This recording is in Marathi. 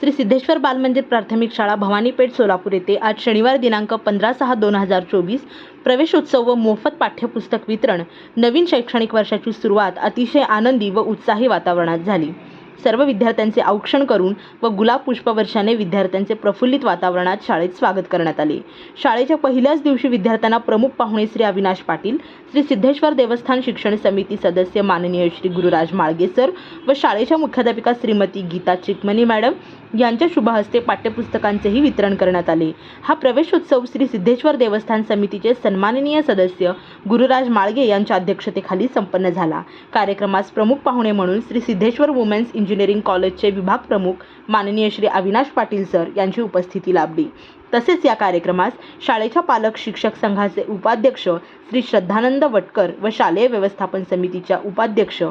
श्री सिद्धेश्वर बालमंदिर प्राथमिक शाळा भवानीपेठ सोलापूर येथे आज शनिवार दिनांक पंधरा सहा दोन हजार चोवीस प्रवेशोत्सव व मोफत पाठ्यपुस्तक वितरण नवीन शैक्षणिक वर्षाची सुरुवात अतिशय आनंदी व उत्साही वातावरणात झाली. सर्व विद्यार्थ्यांचे औक्षण करून व गुलाब पुष्पवर्षाने विद्यार्थ्यांचे प्रफुल्लित वातावरणात शाळेत स्वागत करण्यात आले. शाळेच्या पहिल्याच दिवशी विद्यार्थ्यांना प्रमुख पाहुणे श्री अविनाश पाटील श्री सिद्धेश्वर देवस्थान शिक्षण समिती सदस्य माननीय श्री गुरुराज माळगे सर व शाळेच्या मुख्याध्यापिका श्रीमती गीता चिकमणी मॅडम यांच्या शुभहस्ते पाठ्यपुस्तकांचेही वितरण करण्यात आले. हा प्रवेशोत्सव श्री सिद्धेश्वर देवस्थान समितीचे सन्माननीय सदस्य गुरुराज माळगे यांच्या अध्यक्षतेखाली संपन्न झाला. कार्यक्रमास प्रमुख पाहुणे म्हणून श्री सिद्धेश्वर वुमेन्स इंजिनिअरिंग कॉलेजचे विभाग प्रमुख माननीय श्री अविनाश पाटील सर यांची उपस्थिती लाभली. तसेच या कार्यक्रमास शाळेच्या पालक शिक्षक संघाचे उपाध्यक्ष श्री श्रद्धानंद वटकर व शालेय व्यवस्थापन समितीच्या उपाध्यक्ष